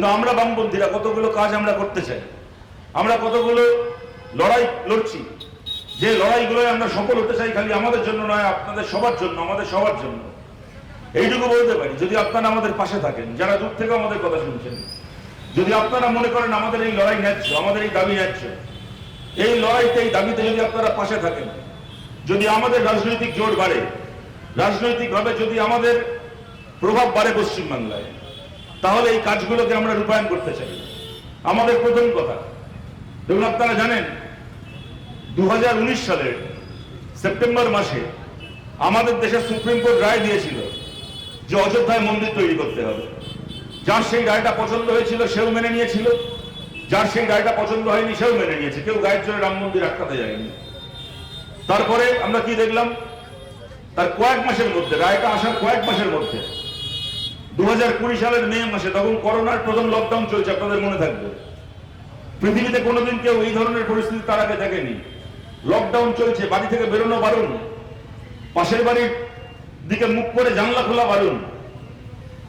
কিন্তু আমরা বামপন্থীরা কতগুলো কাজ আমরা করতে চাই? আমরা কতগুলো লড়াই লড়ছি? যে লড়াইগুলোয় আমরা সফল হতে চাই খালি আমাদের জন্য নয়, আপনাদের সবার জন্য, আমাদের সবার জন্য। এইটুকু বলতে পারি, যদি আপনারা আমাদের পাশে থাকেন, যারা দূর থেকে আমাদের কথা শুনছেন, যদি আপনারা মনে করেন আমাদের এই লড়াই ন্যায্য, আমাদের এই দাবি ন্যায্য, এই লড়াইতে, এই দাবিতে যদি আপনারা পাশে থাকেন, যদি আমাদের রাজনৈতিক জোর বাড়ে, রাজনৈতিকভাবে যদি আমাদের প্রভাব বাড়ে পশ্চিমবাংলায় তাহলে এই কাজগুলোকে আমরা রূপায়ণ করতে চাই। আমাদের প্রথম কথা, দেখুন আপনারা জানেন দু হাজার উনিশ সালের সেপ্টেম্বর মাসে আমাদের দেশের সুপ্রিম কোর্ট রায় দিয়েছিল যে অযোধ্যায় মন্দির তৈরি করতে হবে। যার সেই রায়টা পছন্দ হয়েছিল সেও মেনে নিয়েছিল, যার সেই রায়টা পছন্দ হয়নি সেও মেনে নিয়েছে। কেউ গায়ের জন্য রাম মন্দির আটকাতে যায়নি। তারপরে আমরা কি দেখলাম? তার কয়েক মাসের মধ্যে, রায়টা আসার কয়েক মাসের মধ্যে দু হাজার কুড়ি সালের মে মাসে তখন করোনার প্রথম লকডাউন চলছে, আপনাদের মনে থাকবে। পৃথিবীতে কোনোদিন কেউ এই ধরনের পরিস্থিতি তার আগে দেখেনি। লকডাউন চলছে, বাড়ি থেকে বেরোনো বারণ। পাশের বাড়ির দিকে মুখ করে জানলা খোলা বারণ।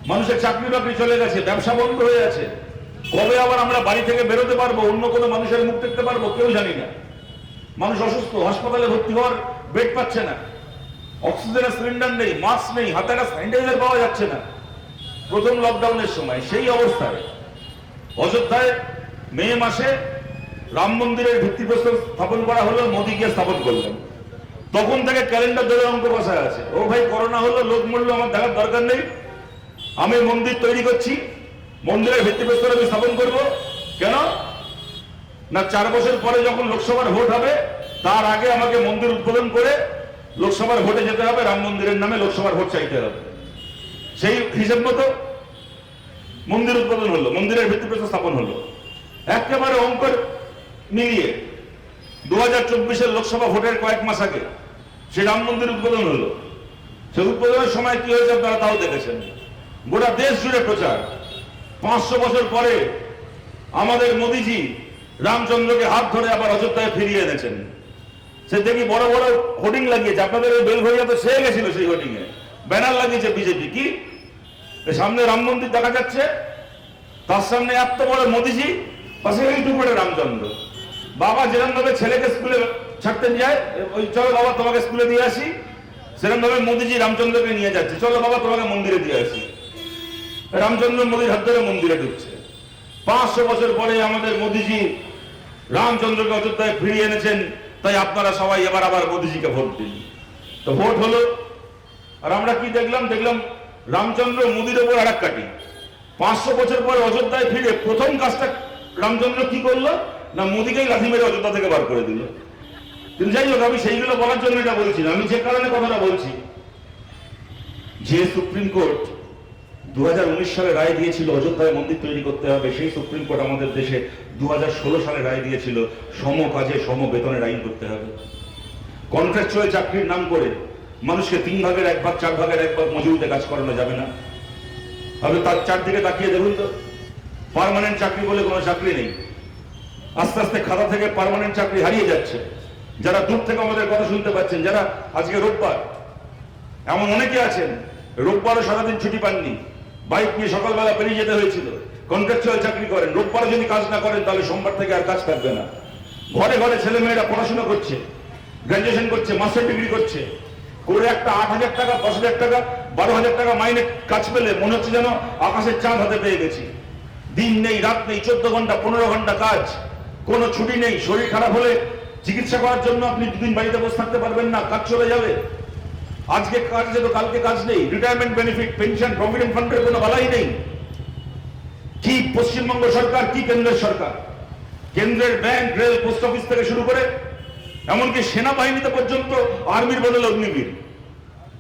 মানুষের চাকরি বাকরি চলে গেছে, ব্যবসা বন্ধ হয়ে আছে। কবে আবার আমরা বাড়ি থেকে বেরোতে পারব, অন্য কোনো মানুষের মুখ দেখতে পারব, কেউ জানি না। মানুষ অসুস্থ, হাসপাতালে ভর্তি হওয়ার বেড পাচ্ছে না। অক্সিজেনের সিলিন্ডার নেই মাস্ক নেই, হাতে একটা স্যানিটাইজার পাওয়া যাচ্ছে না। প্রথম লকডাউনের সময় সেই অবস্থায়, অযোধ্যায় মে মাসে রাম মন্দিরের ভিত্তিপ্রস্তর স্থাপন করা হলো মোদী গিয়ে স্থাপন করলেন। তখন থেকে ক্যালেন্ডার ধরে অঙ্ক বসায় আছে। ও ভাই করোনা হলো লোক মূল্য আমার দেখার দরকার নেই। আমি মন্দির তৈরি করছি, মন্দিরের ভিত্তিপ্রস্তর আমি স্থাপন করব। কেন? না, চার বছর পরে যখন লোকসভার ভোট হবে, তার আগে আমাকে মন্দির উদ্বোধন করে লোকসভার ভোটে যেতে হবে, রাম মন্দিরের নামে লোকসভার ভোট চাইতে হবে। সেই হিসেব মতো মন্দির উদ্বোধন হলো, মন্দিরের ভিত্তিপ্রস্তর স্থাপন হলো। একেবারে অঙ্কর মিলিয়ে দু হাজার চব্বিশের লোকসভা ভোটের কয়েক মাস আগে সেই রাম মন্দির উদ্বোধন হলো। সেই উদ্বোধনের সময় কি হয়েছে আপনারা তাও দেখেছেন। গোটা দেশ জুড়ে প্রচার। পাঁচশো বছর পরে আমাদের মোদিজি রামচন্দ্রকে হাত ধরে আবার অযোধ্যায় ফিরিয়ে এনেছেন। সে দেখি বড় বড় হোর্ডিং লাগিয়েছে। আপনাদের ওই বেলঘরিয়া তো সে গেছিল সেই হোর্ডিং এ ব্যানার লাগিয়েছে বিজেপি। কি? সামনে রাম মন্দির দেখা যাচ্ছে। তার সামনে এত বড় মোদিজি, পাশে এইটুকু করে রামচন্দ্র। বাবা যেরকম ভাবে ছেলেকে স্কুলে ছাড়তে যায় ওই চলো বাবা তোমাকে স্কুলে দিয়ে আসি। সেরকম ভাবে মোদিজি রামচন্দ্রকে নিয়ে যাচ্ছে। চলো বাবা তোমাকে মন্দিরে দিয়ে আসি। রামচন্দ্র মোদীর হাত ধরে মন্দিরে ঢুকছে। পাঁচশো বছর পরে আমাদের মোদিজি রামচন্দ্রকে অযোধ্যায় ফিরিয়ে এনেছেন, তাই আপনারা সবাই এবার আবার মোদিজিকে ভোট দিন। তো ভোট হলো। আর আমরা কি দেখলাম? দেখলাম রামচন্দ্র মোদির ওপর আর এক কাটি। পাঁচশো বছর পরে অযোধ্যায় ফিরে প্রথম কাজটা রামচন্দ্র কি করল? না মোদিকেই লাথি মেরে অযোধ্যা থেকে বার করে দিল? কিন্তু যাই হোক, আমি সেইগুলো বলার জন্য এটা বলছি আমি যে কারণে কথাটা বলছি, যে সুপ্রিম কোর্ট দু হাজার উনিশ সালে রায় দিয়েছিল অযোধ্যায় মন্দির তৈরি করতে হবে, সেই সুপ্রিম কোর্ট আমাদের দেশে দু হাজার ষোলো সালে রায় দিয়েছিল সম কাজে সম বেতনের আইন করতে হবে। কন্ট্রাকচুয়াল চাকরির নাম করে মানুষকে তিন ভাগের এক ভাগ, চার ভাগের এক ভাগ মজুরিতে কাজ করানো যাবে না। তবে তার চারদিকে তাকিয়ে দেখুন তো। পারমানেন্ট চাকরি বলে কোনো চাকরি নেই। আস্তে আস্তে খাতা থেকে পার্মানেন্ট চাকরি হারিয়ে যাচ্ছে। যারা দূর থেকে আমাদের কথা শুনতে পাচ্ছেন, যারা আজকে রোববার, এমন অনেকে আছেন, রোববারও সারাদিন ছুটি পাননি। বাইক নিয়ে সকালবেলা বেরিয়ে যেতে হয়েছিল। কন্ট্রাকচুয়াল চাকরি করেন। রোববারে যদি কাজ না করেন, তাহলে সোমবার থেকে আর কাজ থাকবে না। ঘরে ঘরে ছেলে মেয়েরা পড়াশোনা করছে গ্রাজুয়েশন করছে মাস্টার ডিগ্রি করছে। করে একটা আট হাজার টাকা, দশ হাজার টাকা, বারো হাজার টাকা মাইনে কাজ পেলে মনে হচ্ছে যেন আকাশের চাঁদ হাতে পেয়ে গেছি। দিন নেই, রাত নেই, চোদ্দ ঘণ্টা, পনেরো ঘণ্টা কাজ। কোনো ছুটি নেই, শরীর খারাপ হলে চিকিৎসা করার জন্য আপনি দুদিন বাড়িতে বসে থাকতে পারবেন না, কাজ চলে যাবে। আজকে কাজ যেত, কালকে কাজ নেই। রিটায়ারমেন্ট বেনিফিট পেনশন প্রভিডেন্ট ফান্ডের কোনো বালাই নেই। কি পশ্চিমবঙ্গ সরকার, কি কেন্দ্রের সরকার? কেন্দ্রের ব্যাংক রেল পোস্ট অফিস থেকে শুরু করে এমনকি সেনাবাহিনীতে পর্যন্ত আর্মির বদলে অগ্নিবীর।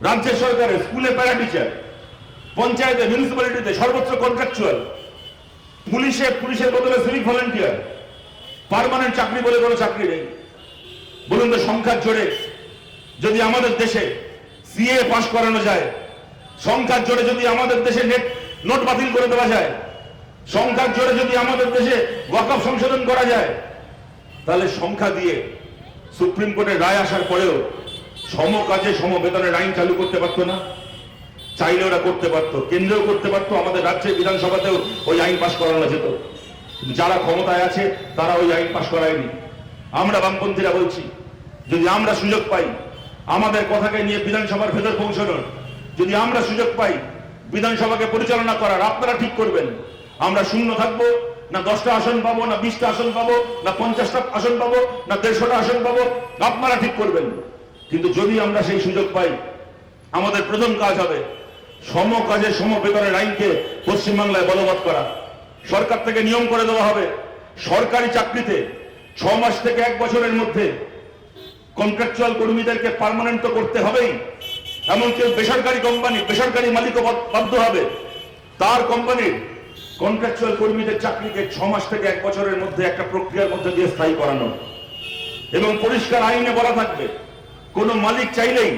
রাজ্যের সরকারে স্কুলে প্যারা টিচার পঞ্চায়েতে মিউনিসিপ্যালিটিতে সর্বত্র কন্ট্রাকচুয়াল পুলিশে পুলিশের বদলে সিভিক ভলেন্টিয়ার পার্মানেন্ট চাকরি বলে কোনো চাকরি নেই। বলুন তো সংখ্যার জোরে, যদি আমাদের দেশে সিএ পাস করানো যায়, সংখ্যার জোরে যদি আমাদের দেশে নেট নোট বাতিল করে দেওয়া যায়, সংখ্যার জোরে যদি আমাদের দেশে ওয়াকফ সংশোধন করা যায়, তাহলে সংখ্যা দিয়ে সুপ্রিম কোর্টের রায় আসার পরেও সম কাজে সম বেতনের আইন চালু করতে পারতো না। চাইলে ওরা করতে পারতো, কেন্দ্রেও করতে পারতো, আমাদের রাজ্যের বিধানসভাতেও ওই আইন পাশ করানো যেত। যারা ক্ষমতায় আছে, তারা ওই আইন পাশ করায়নি। আমরা বামপন্থীরা বলছি, যদি আমরা সুযোগ পাই, আমাদের কথাকে নিয়ে বিধানসভার ভেতর পৌঁছানোর, যদি আমরা সুযোগ পাই, বিধানসভাকে পরিচালনা করার, আপনারা ঠিক করবেন। আমরা শূন্য থাকব না দশটা আসন পাবো, না বিশটা আসন পাবো, না পঞ্চাশটা আসন পাবো, না দেড়শোটা আসন পাবো, আপনারা ঠিক করবেন। কিন্তু যদি আমরা সেই সুযোগ পাই, আমাদের প্রথম কাজ হবে সম কাজে সম বেতনের আইনকে পশ্চিমবাংলায় বলবৎ করা। সরকার থেকে নিয়ম করে দেওয়া হবে। সরকারি চাকরিতে ছ মাস থেকে এক বছরের মধ্যে কন্ট্রাকচুয়াল কর্মীদেরকে পার্মানেন্ট তো করতে হবেই। এমনকি বেসরকারি কোম্পানি বেসরকারি মালিকও বাধ্য হবে। তার কোম্পানির কন্ট্রাকচুয়াল কর্মীদের চাকরিকে ছ মাস থেকে এক বছরের মধ্যে একটা প্রক্রিয়ার মধ্যে দিয়ে স্থায়ী করানো। এবং পরিষ্কার আইনে বলা থাকবে, কোন মালিক চাইলেই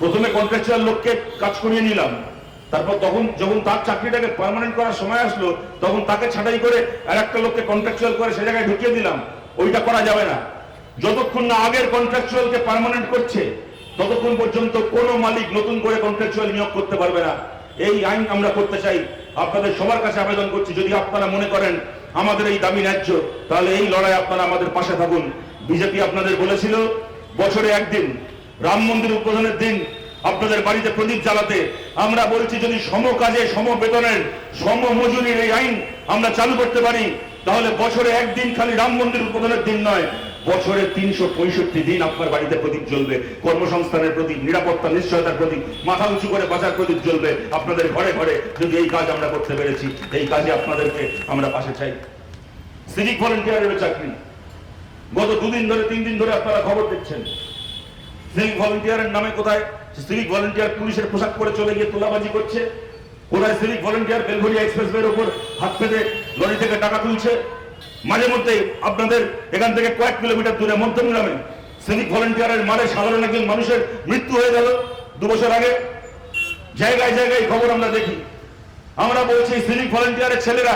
প্রথমে কন্ট্রাকচুয়াল লোককে কাজ করিয়ে নিলাম, তারপর তখন যখন তার চাকরিটাকে পার্মানেন্ট করার সময় আসলো, তখন তাকে ছাঁটাই করে আর একটা লোককে কন্ট্রাকচুয়াল করে সে জায়গায় ঢুকিয়ে দিলাম, ওইটা করা যাবে না। যতক্ষণ না আগের কন্ট্রাকচুয়ালকে পার্মানেন্ট করছে, ততক্ষণ পর্যন্ত কোনো মালিক নতুন করে কন্ট্রাকচুয়াল নিয়োগ করতে পারবে না। এই আইন আমরা করতে চাই। আপনাদের সবার কাছে আবেদন করছি, যদি আপনারা মনে করেন আমাদের এই দাবি ন্যায্য, তাহলে এই লড়াই আপনারা আমাদের পাশে থাকুন। বিজেপি আপনাদের বলেছিল, বছরে একদিন, রাম মন্দির উদ্বোধনের দিন, আপনাদের বাড়িতে প্রদীপ জ্বালাতে। আমরা বলছি, যদি সম কাজে সম বেতনের সম মজুরির এই আইন আমরা চালু করতে পারি, তাহলে বছরে একদিন খালি রাম মন্দির উদ্বোধনের দিন নয় বছরে তিনশো পঁয়ষট্টি দিন আপনার বাড়িতে প্রদীপ জ্বলবে। কর্মসংস্থানের প্রতীক নিরাপত্তা, নিশ্চয়তার প্রতীক মাথা উঁচু করে বাঁচার প্রদীপ জ্বলবে। আপনাদের ঘরে ঘরে যদি এই কাজ আমরা করতে পেরেছি, এই কাজে আপনাদেরকে আমরা পাশে চাই। সিভিক ভলেন্টিয়ারের চাকরি। গত দুদিন ধরে, তিন দিন ধরে আপনারা খবর দেখছেন। সিভিক ভলেন্টিয়ারের নামে কোথায়? সিভিক ভলেন্টিয়ার পুলিশের পোশাক পরে চলে গিয়ে তোলাবাজি করছে। কোথায় সিভিক ভলেন্টিয়ার বেলঘরিয়া এক্সপ্রেসওয়ের উপর হাত পেতে লরি থেকে টাকা তুলছে? মাঝে মধ্যে আপনাদের এখান থেকে কয়েক কিলোমিটার দূরে মধ্যমগ্রামে সিভিক ভলেন্টিয়ারের মারে সাধারণ একজন মানুষের মৃত্যু হয়ে গেল। দু বছর আগে জায়গায় জায়গায় খবর আমরা দেখি। আমরা বলছি সিভিক ভলেন্টিয়ারের ছেলেরা,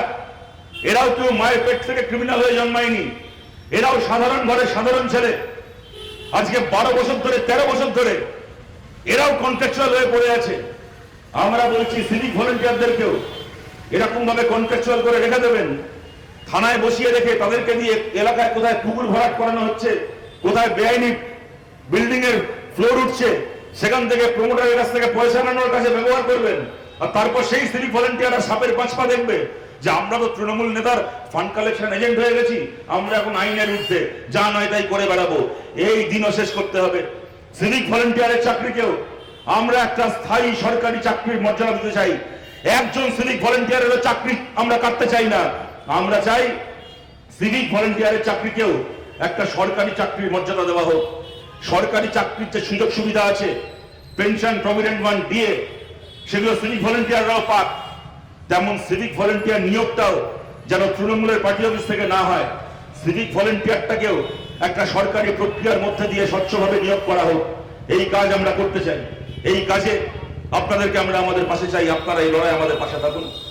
এরাও কেউ মায়ের পেট থেকে ক্রিমিনাল হয়ে জন্মায়নি। এরাও সাধারণ ঘরের সাধারণ ছেলে। আজকে বারো বছর ধরে, তেরো বছর ধরে এরাও কন্ট্রাকচুয়াল হয়ে পড়ে আছে। আমরা বলছি সিভিক ভলেন্টিয়ারদেরকেও এরকম ভাবে কন্ট্রাকচুয়াল করে রেখে দেবেন। থানায় বসিয়ে রেখে তাদেরকে দিয়ে এলাকায় কোথায় পুকুর ভরাট করানো হচ্ছে, কোথায় বেআইনি বিল্ডিং এর ফ্লোর উঠছে, সেখান থেকে প্রমোটারের কাছ থেকে পয়সা আনানোর কাছে ব্যবহার করবেন। আর তারপর সেই সিভিক ভলেন্টিয়াররা সাপের পাঁচ পা দেখবে যে আমরা তো তৃণমূল নেতার ফান্ড কালেকশন এজেন্ট হয়ে গেছি, আমরা এখন আইনের ঊর্ধ্বে, যা নয় তাই করে বেড়াবো। এই দিনও শেষ করতে হবে। সিভিক ভলেন্টিয়ারের চাকরিকেও আমরা একটা স্থায়ী সরকারি চাকরির মর্যাদা দিতে চাই। একজন সিভিক ভলেন্টিয়ারেরও চাকরি আমরা কাটতে চাই না। আমরা চাই সিভিক ভলেন্টিয়ারের চাকরিকেও একটা সরকারি চাকরির মর্যাদা দেওয়া হোক। সরকারি চাকরির যে সুযোগ সুবিধা আছে পেনশন প্রভিডেন্ট ফান্ড দিয়ে সেগুলো সিভিক ভলেন্টিয়াররাও পাক। তেমন সিভিক ভলেন্টিয়ার নিয়োগটাও যেন তৃণমূলের পার্টি অফিস থেকে না হয়, সিভিক ভলেন্টিয়ারটাকেও একটা সরকারি প্রক্রিয়ার মধ্যে দিয়ে স্বচ্ছভাবে নিয়োগ করা হোক। এই কাজ আমরা করতে চাই। এই কাজে আপনাদেরকে আমরা আমাদের পাশে চাই। আপনারা এই লড়াই আমাদের পাশে থাকুন।